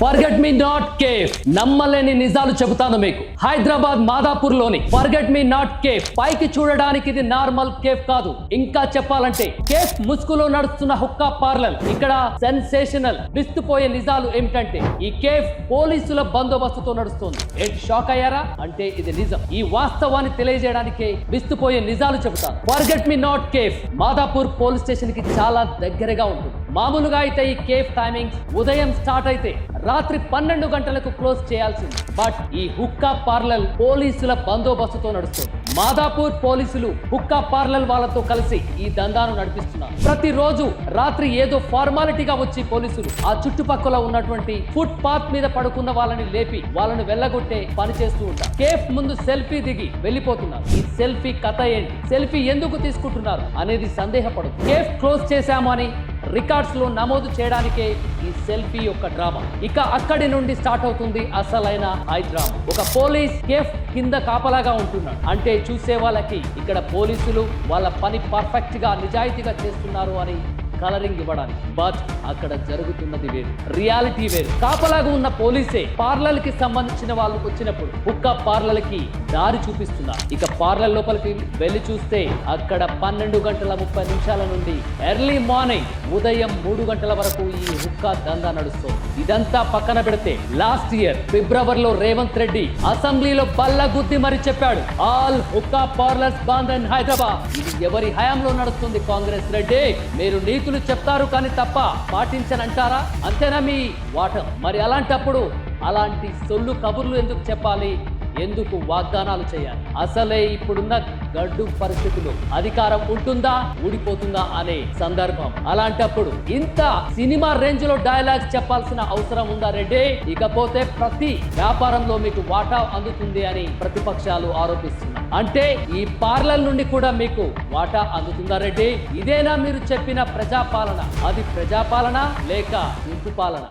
Forget me not cafe నమ్మలేని నిజాలు చెబుతాను మీకు. హైదరాబాద్ మాదాపూర్లోని ఫర్గెట్ మీ నాట్ కేఫ్ పైకి చూడడానికి ఇది నార్మల్ కేఫ్ కాదు. ఇంకా చెప్పాలంటే కేఫ్ ముసుగులో నడుస్తున్న హుక్కా పార్లర్ ఇక్కడ సెన్సేషనల్ విస్తుపోయే నిజాలు ఏమిటంటే ఈ కేఫ్ పోలీసుల బందోబస్తుతో నడుస్తుంది. ఏంటి షాక్ అయ్యారా? అంటే ఇది నిజం. ఈ వాస్తవాన్ని తెలియజేయడానికి విస్తుపోయే నిజాలు చెబుతాను. Forget me not cafe Madhapur police స్టేషన్కి చాలా దగ్గరగా ఉంటుంది. మామూలుగా అయితే ఈ కేఫ్ టైమింగ్స్ ఉదయం స్టార్ట్ అయితే రాత్రి పన్నెండు గంటలకు క్లోజ్ చేయాల్సింది. బట్ ఈ హుక్కా పార్లర్ పోలీసుల బందోబస్తుతో నడుస్తుంది. మాదాపూర్ పోలీసులు హుక్కా పార్లర్ వాళ్ళతో కలిసి ఈ దందాను నడిపిస్తున్నారు. ప్రతిరోజు రాత్రి ఏదో ఫార్మాలిటీగా వచ్చి పోలీసులు ఆ చుట్టుపక్కల ఉన్నటువంటి ఫుట్ పాత్ మీద పడుకున్న వాళ్ళని లేపి వాళ్ళని వెళ్ళగొట్టే పని చేస్తూ ఉంటారు. కేఫ్ ముందు సెల్ఫీ దిగి వెళ్ళిపోతున్నారు. ఈ సెల్ఫీ కథ ఏంటి? సెల్ఫీ ఎందుకు తీసుకుంటున్నారు అనేది సందేహపడు కేఫ్ క్లోజ్ చేశాము రికార్డ్స్లో నమోదు చేయడానికే ఈ సెల్ఫీ యొక్క డ్రామా. ఇక అక్కడి నుండి స్టార్ట్ అవుతుంది అసలైన హై డ్రామా. ఒక పోలీస్ కేఫ్ కింద కాపలాగా ఉంటున్నాడు. అంటే చూసే వాళ్ళకి ఇక్కడ పోలీసులు వాళ్ళ పని పర్ఫెక్ట్గా నిజాయితీగా చేస్తున్నారు అని కలరింగ్ ఇవ్వడానికి. బట్ అక్కడ జరుగుతున్నది వేరు. రియాలిటీ వేరు. కాపలాగా ఉన్న పోలీసే పార్లర్కి సంబంధించిన వాళ్ళు వచ్చినప్పుడు హుక్క పార్లర్కి దారి చూపిస్తున్నారు. ఇక పార్లర్ లోపలికి వెళ్ళి చూస్తే అక్కడ పన్నెండు గంటల ముప్పై నిమిషాల నుండి ఎర్లీ మార్నింగ్ ఉదయం మూడు గంటల వరకు ఈ హుక్కా దందా నడుస్తుంది. ఇదంతా పక్కన పెడితే లాస్ట్ ఇయర్ ఫిబ్రవరిలో రేవంత్ రెడ్డి అసెంబ్లీలో బల్ల గుద్ది మరి చెప్పాడు. All hookah parlours bandh and Hyderabad. ఇది ఎవరి హయాంలో నడుస్తుంది కాంగ్రెస్ రెడ్డి? మీరు నీతులు చెప్తారు కానీ తప్ప పాటించనంటారా? అంతేనా మీ వాటం? మరి అలాంటప్పుడు అలాంటి సొల్లు కబుర్లు ఎందుకు చెప్పాలి? ఎందుకు వాగ్దానాలు చేయాలి? అసలే ఇప్పుడున్న గడ్డు పరిస్థితులు అధికారం ఉంటుందా? ఊడిపోతుందా అనే సందర్భం. అలాంటప్పుడు ఇంత సినిమా రేంజ్లో డైలాగ్స్ చెప్పాల్సిన అవసరం ఉందా రెడ్డి? ఇకపోతే ప్రతి వ్యాపారంలో మీకు వాటా అందుతుంది అని ప్రతిపక్షాలు ఆరోపిస్తున్నారు అంటే ఈ పార్లర్ నుండి కూడా మీకు వాటా అందుతుందా రెడ్డి? ఇదేనా మీరు చెప్పిన ప్రజాపాలన? అది ప్రజాపాలన లేక ఇంపు పాలన